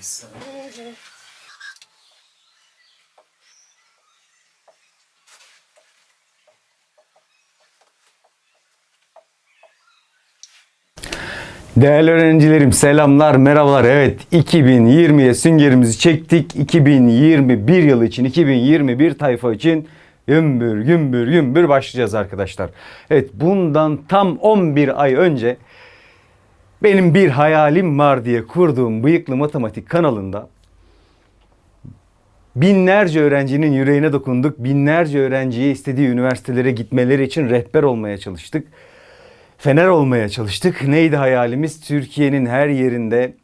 sana. Değerli öğrencilerim selamlar, merhabalar. Evet 2020'ye süngerimizi çektik. 2021 yılı için, 2021 tayfa için gümbür gümbür gümbür başlayacağız arkadaşlar. Evet bundan tam 11 ay önce benim bir hayalim var diye kurduğum Bıyıklı Matematik kanalında binlerce öğrencinin yüreğine dokunduk. Binlerce öğrenciye istediği üniversitelere gitmeleri için rehber olmaya çalıştık. Fener olmaya çalıştık. Neydi hayalimiz? Türkiye'nin her yerinde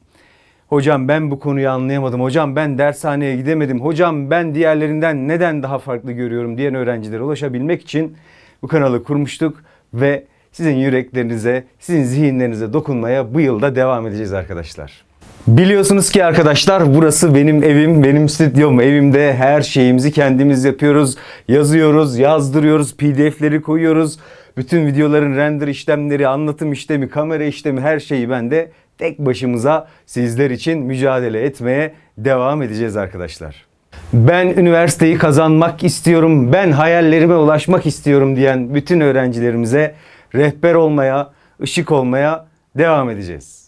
Hocam ben bu konuyu anlayamadım. Hocam ben dershaneye gidemedim. Hocam ben diğerlerinden neden daha farklı görüyorum diyen öğrencilere ulaşabilmek için bu kanalı kurmuştuk ve sizin yüreklerinize, sizin zihinlerinize dokunmaya bu yılda devam edeceğiz arkadaşlar. Biliyorsunuz ki arkadaşlar burası benim evim, benim stüdyom. Evimde her şeyimizi kendimiz yapıyoruz. Yazıyoruz, yazdırıyoruz, pdf'leri koyuyoruz. Bütün videoların render işlemleri, anlatım işlemi, kamera işlemi her şeyi ben de tek başımıza sizler için mücadele etmeye devam edeceğiz arkadaşlar. Ben üniversiteyi kazanmak istiyorum, ben hayallerime ulaşmak istiyorum diyen bütün öğrencilerimize rehber olmaya, ışık olmaya devam edeceğiz.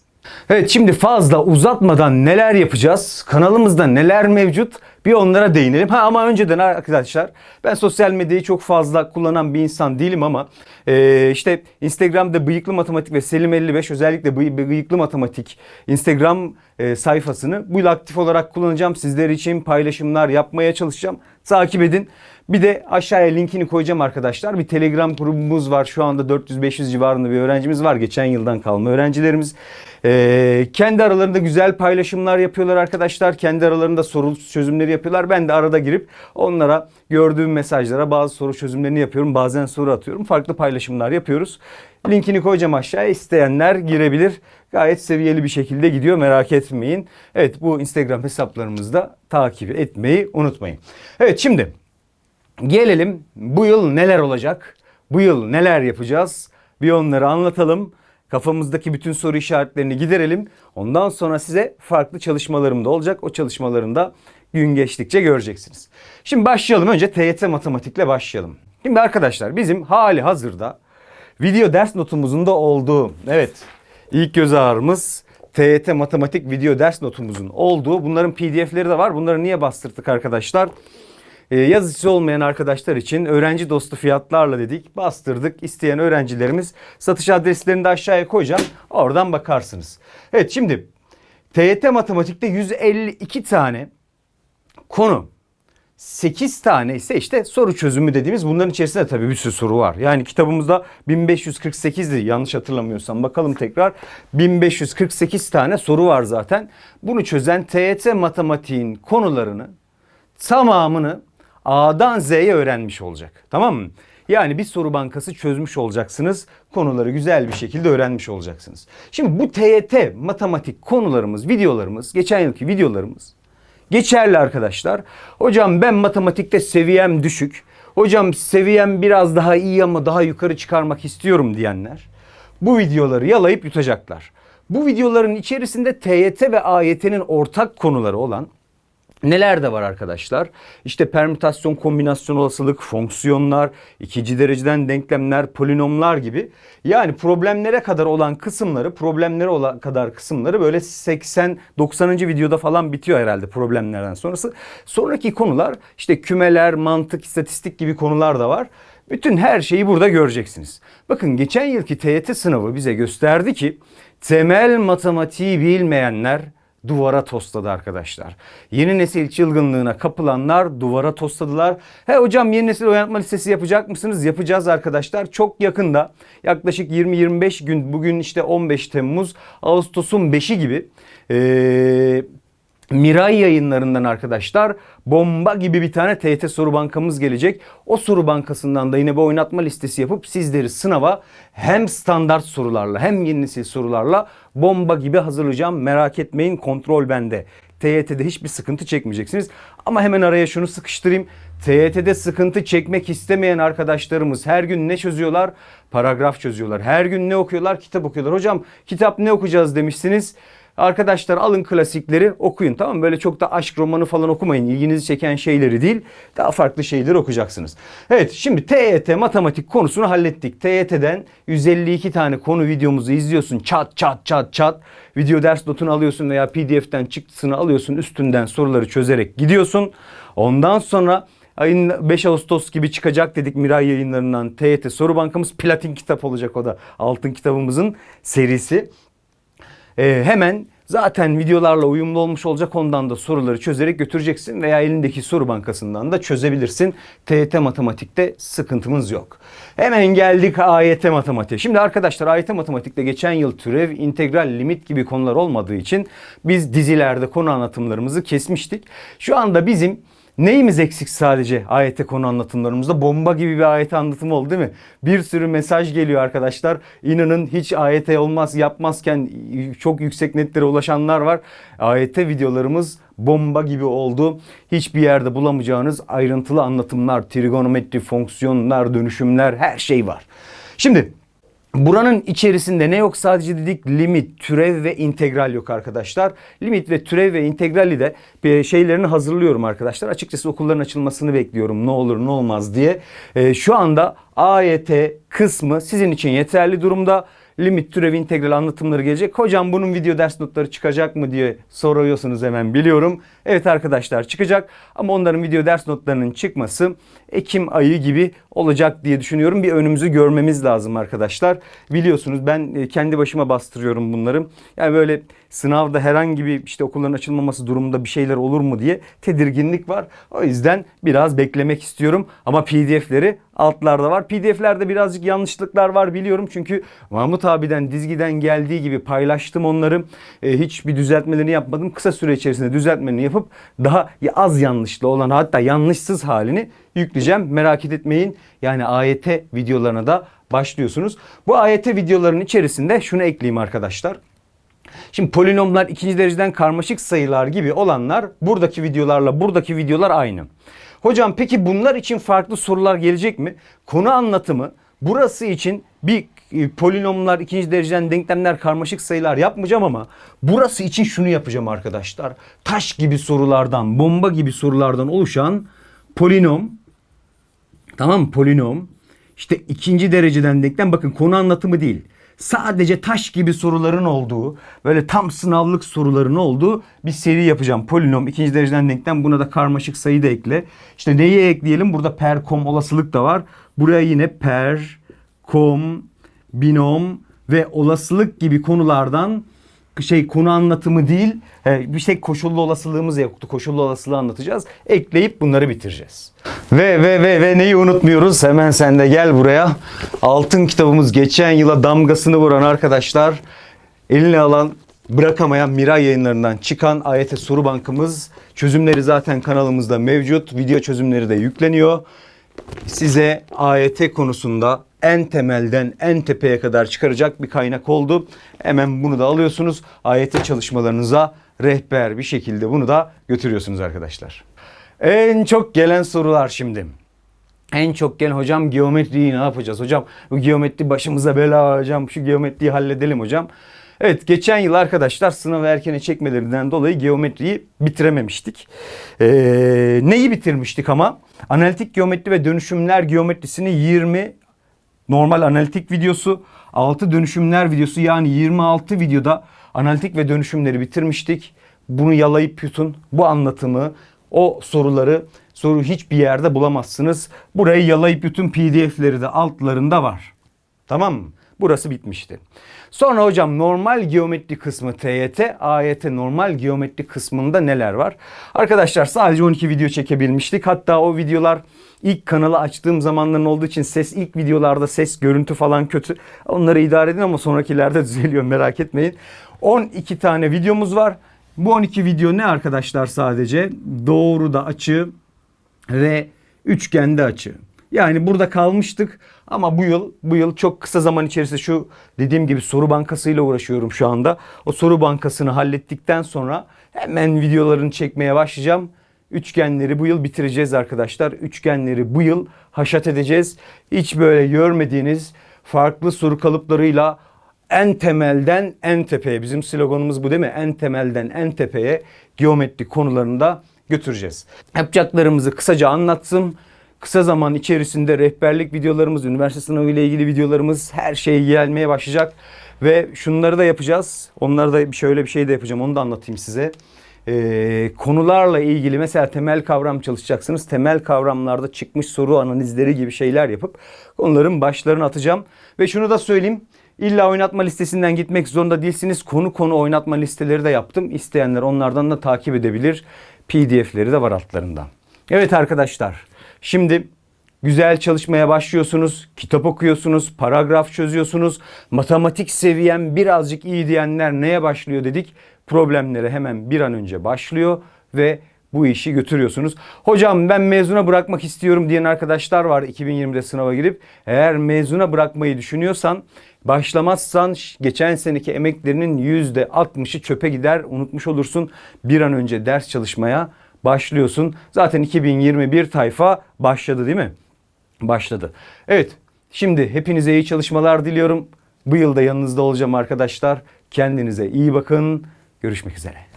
Evet şimdi fazla uzatmadan neler yapacağız? Kanalımızda neler mevcut? Bir onlara değinelim. Ha ama önceden arkadaşlar ben sosyal medyayı çok fazla kullanan bir insan değilim ama e, işte Instagram'da Bıyıklı Matematik ve Selim 55 özellikle Bıy- Bıyıklı Matematik Instagram e, sayfasını bu yıl aktif olarak kullanacağım. Sizler için paylaşımlar yapmaya çalışacağım. Takip edin. Bir de aşağıya linkini koyacağım arkadaşlar. Bir Telegram grubumuz var. Şu anda 400-500 civarında bir öğrencimiz var. Geçen yıldan kalma öğrencilerimiz. Ee, kendi aralarında güzel paylaşımlar yapıyorlar arkadaşlar. Kendi aralarında soru çözümleri yapıyorlar. Ben de arada girip onlara gördüğüm mesajlara bazı soru çözümlerini yapıyorum. Bazen soru atıyorum. Farklı paylaşımlar yapıyoruz. Linkini koyacağım aşağıya. İsteyenler girebilir. Gayet seviyeli bir şekilde gidiyor merak etmeyin. Evet bu Instagram hesaplarımızda takip etmeyi unutmayın. Evet şimdi Gelelim bu yıl neler olacak? Bu yıl neler yapacağız? Bir onları anlatalım. Kafamızdaki bütün soru işaretlerini giderelim. Ondan sonra size farklı çalışmalarım da olacak. O çalışmalarında gün geçtikçe göreceksiniz. Şimdi başlayalım. Önce TYT matematikle başlayalım. Şimdi arkadaşlar bizim hali hazırda video ders notumuzun da olduğu evet ilk göz ağrımız TYT matematik video ders notumuzun olduğu bunların pdf'leri de var. Bunları niye bastırdık arkadaşlar? Ee, yazıcısı olmayan arkadaşlar için öğrenci dostu fiyatlarla dedik bastırdık. İsteyen öğrencilerimiz satış adreslerini de aşağıya koyacağım. Oradan bakarsınız. Evet şimdi TYT matematikte 152 tane konu 8 tane ise işte soru çözümü dediğimiz bunların içerisinde tabii bir sürü soru var. Yani kitabımızda 1548'di yanlış hatırlamıyorsam bakalım tekrar 1548 tane soru var zaten. Bunu çözen TYT matematiğin konularını tamamını A'dan Z'ye öğrenmiş olacak. Tamam mı? Yani bir soru bankası çözmüş olacaksınız. Konuları güzel bir şekilde öğrenmiş olacaksınız. Şimdi bu TYT matematik konularımız, videolarımız, geçen yılki videolarımız geçerli arkadaşlar. Hocam ben matematikte seviyem düşük. Hocam seviyem biraz daha iyi ama daha yukarı çıkarmak istiyorum diyenler bu videoları yalayıp yutacaklar. Bu videoların içerisinde TYT ve AYT'nin ortak konuları olan Neler de var arkadaşlar? İşte permütasyon, kombinasyon olasılık, fonksiyonlar, ikinci dereceden denklemler, polinomlar gibi. Yani problemlere kadar olan kısımları, problemlere olan kadar kısımları böyle 80-90. videoda falan bitiyor herhalde problemlerden sonrası. Sonraki konular işte kümeler, mantık, istatistik gibi konular da var. Bütün her şeyi burada göreceksiniz. Bakın geçen yılki TYT sınavı bize gösterdi ki temel matematiği bilmeyenler duvara tosladı arkadaşlar. Yeni nesil çılgınlığına kapılanlar duvara tosladılar. He hocam yeni nesil oynatma listesi yapacak mısınız? Yapacağız arkadaşlar. Çok yakında yaklaşık 20-25 gün bugün işte 15 Temmuz Ağustos'un 5'i gibi ee, Miray yayınlarından arkadaşlar bomba gibi bir tane TYT soru bankamız gelecek. O soru bankasından da yine bir oynatma listesi yapıp sizleri sınava hem standart sorularla hem yeni nesil sorularla bomba gibi hazırlayacağım. Merak etmeyin kontrol bende. TYT'de hiçbir sıkıntı çekmeyeceksiniz. Ama hemen araya şunu sıkıştırayım. TYT'de sıkıntı çekmek istemeyen arkadaşlarımız her gün ne çözüyorlar? Paragraf çözüyorlar. Her gün ne okuyorlar? Kitap okuyorlar. Hocam kitap ne okuyacağız demişsiniz. Arkadaşlar alın klasikleri okuyun tamam mı? Böyle çok da aşk romanı falan okumayın. İlginizi çeken şeyleri değil daha farklı şeyleri okuyacaksınız. Evet şimdi TYT matematik konusunu hallettik. TYT'den 152 tane konu videomuzu izliyorsun. Çat çat çat çat. Video ders notunu alıyorsun veya PDF'den çıktısını alıyorsun. Üstünden soruları çözerek gidiyorsun. Ondan sonra ayın 5 Ağustos gibi çıkacak dedik Miray yayınlarından TYT soru bankamız platin kitap olacak o da altın kitabımızın serisi. Ee, hemen zaten videolarla uyumlu olmuş olacak ondan da soruları çözerek götüreceksin veya elindeki soru bankasından da çözebilirsin. TYT matematikte sıkıntımız yok. Hemen geldik AYT matematiğe. Şimdi arkadaşlar AYT matematikte geçen yıl türev, integral, limit gibi konular olmadığı için biz dizilerde konu anlatımlarımızı kesmiştik. Şu anda bizim Neyimiz eksik sadece ayete konu anlatımlarımızda? Bomba gibi bir ayete anlatımı oldu değil mi? Bir sürü mesaj geliyor arkadaşlar. İnanın hiç ayete olmaz yapmazken çok yüksek netlere ulaşanlar var. Ayete videolarımız bomba gibi oldu. Hiçbir yerde bulamayacağınız ayrıntılı anlatımlar, trigonometri, fonksiyonlar, dönüşümler her şey var. Şimdi Buranın içerisinde ne yok sadece dedik limit, türev ve integral yok arkadaşlar. Limit ve türev ve integrali de e, şeylerini hazırlıyorum arkadaşlar. Açıkçası okulların açılmasını bekliyorum ne olur ne olmaz diye. E, şu anda AYT kısmı sizin için yeterli durumda limit türev integral anlatımları gelecek. Hocam bunun video ders notları çıkacak mı diye soruyorsunuz hemen biliyorum. Evet arkadaşlar çıkacak ama onların video ders notlarının çıkması Ekim ayı gibi olacak diye düşünüyorum. Bir önümüzü görmemiz lazım arkadaşlar. Biliyorsunuz ben e, kendi başıma bastırıyorum bunları. Yani böyle sınavda herhangi bir işte okulların açılmaması durumunda bir şeyler olur mu diye tedirginlik var. O yüzden biraz beklemek istiyorum. Ama pdf'leri altlarda var. PDF'lerde birazcık yanlışlıklar var biliyorum. Çünkü Mahmut abiden dizgiden geldiği gibi paylaştım onları. E, hiçbir düzeltmelerini yapmadım. Kısa süre içerisinde düzeltmelerini yapıp daha az yanlışlı olan hatta yanlışsız halini yükleyeceğim. Merak etmeyin. Yani AYT videolarına da başlıyorsunuz. Bu AYT videoların içerisinde şunu ekleyeyim arkadaşlar. Şimdi polinomlar ikinci dereceden karmaşık sayılar gibi olanlar buradaki videolarla buradaki videolar aynı. Hocam peki bunlar için farklı sorular gelecek mi? Konu anlatımı burası için bir e, polinomlar, ikinci dereceden denklemler, karmaşık sayılar yapmayacağım ama burası için şunu yapacağım arkadaşlar. Taş gibi sorulardan, bomba gibi sorulardan oluşan polinom, tamam? Polinom, işte ikinci dereceden denklem bakın konu anlatımı değil. Sadece taş gibi soruların olduğu, böyle tam sınavlık soruların olduğu bir seri yapacağım. Polinom, ikinci dereceden denklem, buna da karmaşık sayı da ekle. İşte neyi ekleyelim? Burada per, kom olasılık da var. Buraya yine per, kom, binom ve olasılık gibi konulardan şey konu anlatımı değil bir şey koşullu olasılığımız yoktu. Koşullu olasılığı anlatacağız. Ekleyip bunları bitireceğiz. Ve ve ve ve neyi unutmuyoruz? Hemen sen de gel buraya. Altın kitabımız geçen yıla damgasını vuran arkadaşlar eline alan bırakamayan Miray yayınlarından çıkan AYT soru bankımız çözümleri zaten kanalımızda mevcut. Video çözümleri de yükleniyor. Size AYT konusunda en temelden en tepeye kadar çıkaracak bir kaynak oldu. Hemen bunu da alıyorsunuz. AYT çalışmalarınıza rehber bir şekilde bunu da götürüyorsunuz arkadaşlar. En çok gelen sorular şimdi. En çok gelen hocam geometriyi ne yapacağız hocam? Bu geometri başımıza bela hocam şu geometriyi halledelim hocam. Evet geçen yıl arkadaşlar sınav erkene çekmelerinden dolayı geometriyi bitirememiştik. Ee, neyi bitirmiştik ama? Analitik geometri ve dönüşümler geometrisini 20 normal analitik videosu, 6 dönüşümler videosu yani 26 videoda analitik ve dönüşümleri bitirmiştik. Bunu yalayıp yutun. Bu anlatımı, o soruları soru hiçbir yerde bulamazsınız. Burayı yalayıp yutun pdf'leri de altlarında var. Tamam mı? Burası bitmişti. Sonra hocam normal geometri kısmı TYT, AYT normal geometri kısmında neler var? Arkadaşlar sadece 12 video çekebilmiştik. Hatta o videolar ilk kanalı açtığım zamanların olduğu için ses ilk videolarda ses görüntü falan kötü. Onları idare edin ama sonrakilerde düzeliyor merak etmeyin. 12 tane videomuz var. Bu 12 video ne arkadaşlar sadece? Doğru da açı ve üçgende açı. Yani burada kalmıştık ama bu yıl bu yıl çok kısa zaman içerisinde şu dediğim gibi soru bankasıyla uğraşıyorum şu anda. O soru bankasını hallettikten sonra hemen videolarını çekmeye başlayacağım. Üçgenleri bu yıl bitireceğiz arkadaşlar. Üçgenleri bu yıl haşat edeceğiz. Hiç böyle görmediğiniz farklı soru kalıplarıyla en temelden en tepeye bizim sloganımız bu değil mi? En temelden en tepeye geometri konularında götüreceğiz. Yapacaklarımızı kısaca anlattım. Kısa zaman içerisinde rehberlik videolarımız, üniversite sınavı ile ilgili videolarımız her şey gelmeye başlayacak. Ve şunları da yapacağız. Onları da şöyle bir şey de yapacağım. Onu da anlatayım size. Ee, konularla ilgili mesela temel kavram çalışacaksınız. Temel kavramlarda çıkmış soru analizleri gibi şeyler yapıp onların başlarını atacağım. Ve şunu da söyleyeyim. İlla oynatma listesinden gitmek zorunda değilsiniz. Konu konu oynatma listeleri de yaptım. İsteyenler onlardan da takip edebilir. PDF'leri de var altlarında. Evet arkadaşlar. Şimdi güzel çalışmaya başlıyorsunuz. Kitap okuyorsunuz. Paragraf çözüyorsunuz. Matematik seviyem birazcık iyi diyenler neye başlıyor dedik. Problemlere hemen bir an önce başlıyor ve bu işi götürüyorsunuz. Hocam ben mezuna bırakmak istiyorum diyen arkadaşlar var 2020'de sınava girip. Eğer mezuna bırakmayı düşünüyorsan başlamazsan geçen seneki emeklerinin %60'ı çöpe gider unutmuş olursun. Bir an önce ders çalışmaya başlıyorsun. Zaten 2021 tayfa başladı değil mi? Başladı. Evet şimdi hepinize iyi çalışmalar diliyorum. Bu yılda yanınızda olacağım arkadaşlar. Kendinize iyi bakın. Görüşmek üzere.